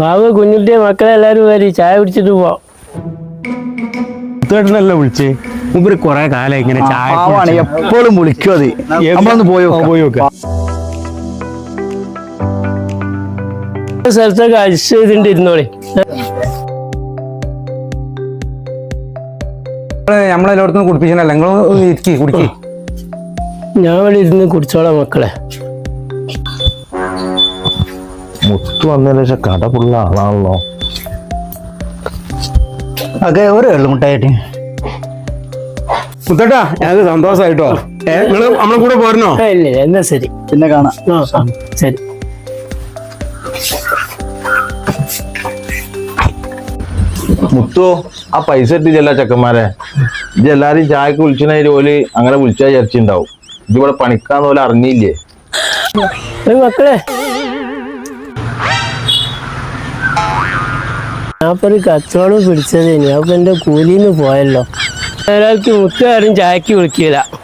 ബാബു കുഞ്ഞുട്ടിയെ മക്കളെ എല്ലാരും വരി ചായ കുടിച്ചിട്ട് പോവാം. വിളിച്ച് വിളിച്ചേ? മുമ്പ് കൊറേ കാലം ഇങ്ങനെ ചായ പാവാണ് എപ്പോഴും വിളിക്കും അത്. നമ്മളൊന്ന് പോയി. പോയി നോക്കാം. സ്ഥലത്തൊക്കെ അഡ്ജസ്റ്റ് ചെയ്തിട്ട് ഇരുന്നോളി നമ്മളെല്ലായിടത്തും കുടിപ്പിച്ചല്ല നിങ്ങൾ ഇരിക്കി കുടിക്കി. ഞാൻ ഇവിടെ ഇരുന്ന് കുടിച്ചോളാം മക്കളെ. മുത്തു വന്നതിന് ശേഷം കട പുള്ള ആളാണല്ലോ. അതെ ഒരു എള്ളുമുട്ടായിട്ട് മുത്തേട്ടാ ഞങ്ങൾക്ക് സന്തോഷമായിട്ടോ നിങ്ങൾ നമ്മളെ കൂടെ പോരണോ ഇല്ല എന്നാ ശരി. പിന്നെ കാണാം. ശരി. മുത്തു ആ പൈസ ഇട്ടില്ല ചെക്കന്മാരെ. ഇത് എല്ലാരും ചായക്ക് വിളിച്ചതിന് ജോലി അങ്ങനെ വിളിച്ചാ വിചാരിച്ചിണ്ടാവും. ഇതിവിടെ പണിക്കാന്ന് പോലെ അറിഞ്ഞില്ലേ? മക്കളെ ഞാനിപ്പോ ഒരു കച്ചവടം പിടിച്ചത് ഞാൻ എന്റെ കൂലിന്ന് പോയല്ലോ. ഒരാൾക്ക് മുത്തുകാരും ചായക്ക് വിളിക്കില്ല